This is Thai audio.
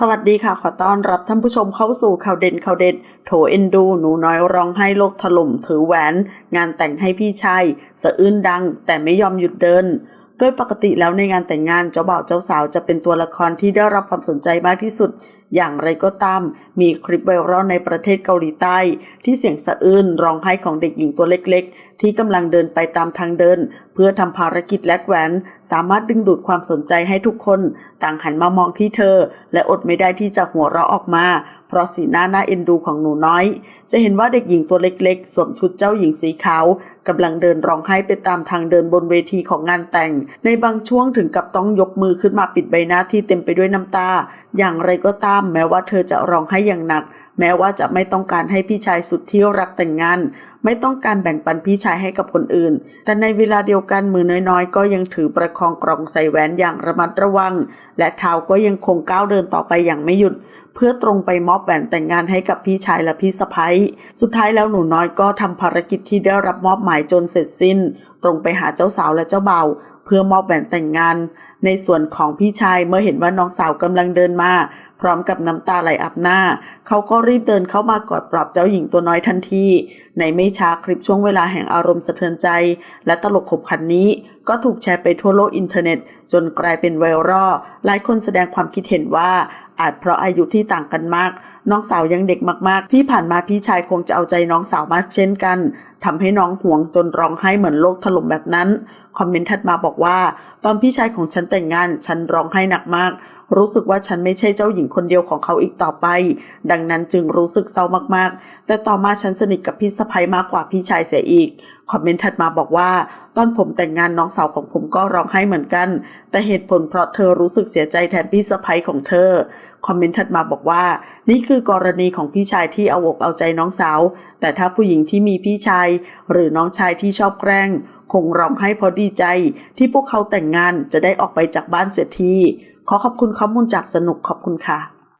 สวัสดีค่ะ ขอต้อนรับท่านผู้ชมเข้าสู่ข่าวเด่นข่าวเด็ด โถเอ็นดู หนูน้อยร้องไห้โลกถล่ม ถือแหวน งานแต่งให้พี่ชายสะอื้นดัง แต่ไม่ยอมหยุดเดินโดยปกติแล้วในงานแต่งงานเจ้าบ่าวเจ้าสาวจะเป็นตัวละครที่ได้รับความสนใจมากที่สุดอย่างไรก็ตาม มีคลิปไวรัลในประเทศเกาหลีใต้ ที่เสียงสะอื้นร้องไห้ของเด็กหญิงตัวเล็กๆ ที่กำลังเดินไปตามทางเดิน เพื่อทำภารกิจแลกแหวน สามารถดึงดูดความสนใจให้ทุกคน ต่างหันมามองที่เธอ และอดไม่ได้ที่จะหัวเราะออกมา เพราะสีหน้าน่าเอ็นดูของหนูน้อย จะเห็นว่าเด็กหญิงตัวเล็กๆ สวมชุดเจ้าหญิงสีขาวกำลังเดินร้องไห้ไปตามทางเดินบนเวทีของงานแต่ง ในบางช่วงถึงกับต้องยกมือขึ้นมาปิดใบหน้าที่เต็มไปด้วยน้ำตา อย่างไรก็ตามแม้ว่าเธอจะร้องไห้อย่างหนัก แม้ว่าจะไม่ต้องการให้พี่ชายสุดที่รักแต่งงาน ไม่ต้องการแบ่งปันพี่ชายให้กับคนอื่น แต่ในเวลาเดียวกันมือน้อยๆ ก็ยังถือประคองกล่องใส่แหวนอย่างระมัดระวัง และเท้าก็ยังคงก้าวเดินต่อไปอย่างไม่หยุด เพื่อตรงไปมอบแหวนแต่งงานให้กับพี่ชายและพี่สะพ้ยสุดท้ายแล้วหนูน้อยก็ทำภารกิจที่ได้รับมอบหมายจนเสร็จสิ้น ตรงไปหาเจ้าสาวและเจ้าบ่าว เพื่อมอบแหวนแต่งงาน ในส่วนของพี่ชายเมื่อเห็นว่าน้องสาวกำลังเดินมา พร้อมกับน้ำตาไหลอาบหน้า เขาก็รีบเดินเข้ามากอดปลอบเจ้าหญิงตัวน้อยทันที ในไม่ช้าคลิปช่วงเวลาแห่งอารมณ์สะเทือนใจ และตลกขบขันนี้ ก็ถูกแชร์ไปทั่วโลกอินเทอร์เน็ต จนกลายเป็นไวรัลหลายคนแสดงความคิดเห็นว่า อาจเพราะอายุที่ต่างกันมาก น้องสาวยังเด็กมาก ๆ ที่ผ่านมาพี่ชายคงจะเอาใจน้องสาวมากเช่นกัน ทำให้น้องห่วงจนร้องไห้เหมือนโลกถล่มแบบนั้น คอมเมนต์ถัดมาบอกว่า ตอนพี่ชายของฉันแต่งงาน ฉันร้องไห้หนักมาก รู้สึกว่าฉันไม่ใช่เจ้าหญิงคนเดียวของเขาอีกต่อไป ดังนั้นจึงรู้สึกเศร้ามากๆ แต่ต่อมาฉันสนิทกับพี่สะพ้ยมากกว่าพี่ชายเสียอีก คอมเมนต์ถัดมาบอกว่า ตอนผมแต่งงานน้องสาวของผมก็ร้องไห้เหมือนกัน แต่เหตุผลเพราะเธอรู้สึกเสียใจแทนพี่สะพ้ยของเธอคอมเมนต์ถัดมาบอกว่า นี่คือกรณีของพี่ชายที่เอาอกเอาใจน้องสาว แต่ถ้าผู้หญิงที่มีพี่ชายหรือน้องชายที่ชอบแกล้ง คงร้องไห้เพราะดีใจ ที่พวกเขาแต่งงานจะได้ออกไปจากบ้านเสียทีขอขอบคุณข้อมูลจากสนุกขอบคุณค่ะ